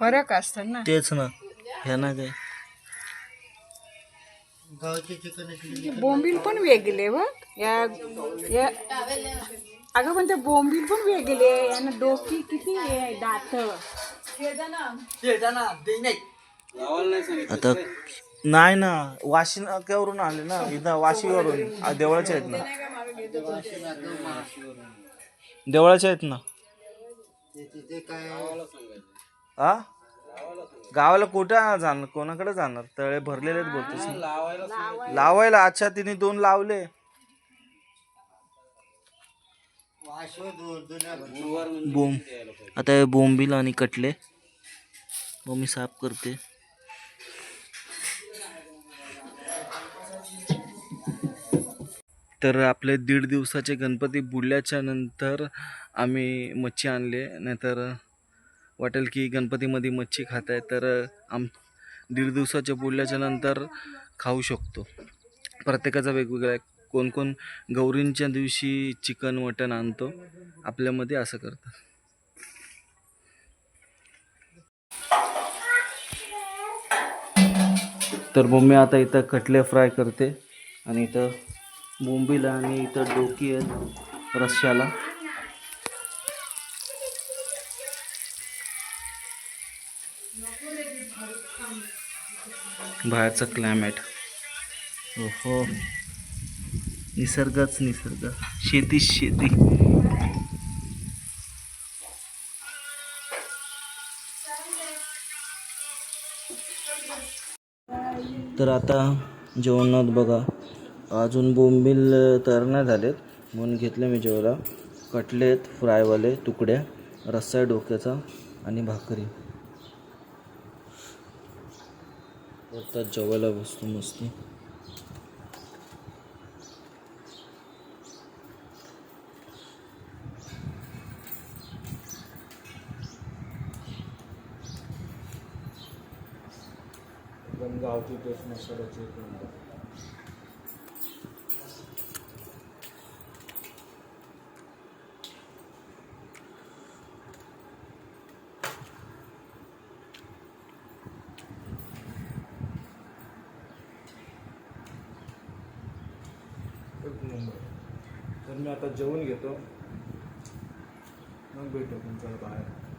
फरक असतात ना तेच ना ह्यांना काय गावचे चिकन बोंबील पण वेगळे व या या. अगं पण ते बोंबील पण वेगळे. यांना डोकी किती आहे? दात. आता नाही ना वाशी नाक्यावरून आले ना इथं वाशीवरून. आ, देवळाचे आहेत ना. देवळाचे आहेत ना. तिथे काय? आ? गावाला कुठं जाणार? कोणाकडे जाणार? तळे भरलेले बोलतोस ना. लावायला अच्छा तिने दोन लावले. वाशो दूर जुन्या बोंब. आता हे बोंबील आणि कटले. मी साफ करते. तर आपले दीड दिवसाचे गणपती बुडल्याच्या नंतर आम्ही मच्छी आणले नाहीतर वाटेल की गणपतीमध्ये मच्छी खात आहे तर आम दीड दिवसाच्या बुडल्याच्या नंतर खाऊ शकतो. प्रत्येकाचा वेगवेगळा आहे. कोण कोण गौरींच्या दिवशी चिकन मटण आणतो आपल्यामध्ये असं करतात. तर मम्मी आता इथं कटले फ्राय करते आणि इथं बोंबीला आणि इथं डोकी आहेत रश्श्याला बाहेरचं क्लायमेट ओहो. निसर्गच निसर्ग. शेतीच शेती. तर आता जेवणात बघा. अजून बोंबील तयार नाही झालेत. म्हणून घेतले मी जेवायला. कटलेत फ्रायवाले तुकड्या रस्सा डोक्याचा आणि भाकरी. आता जेवायला बसतो मस्त. एकदम गावठी टेस्ट मसाल्याची एक नंबर. तर मी आता जेवून घेतो. मग भेटू तुमच्या बाहेर.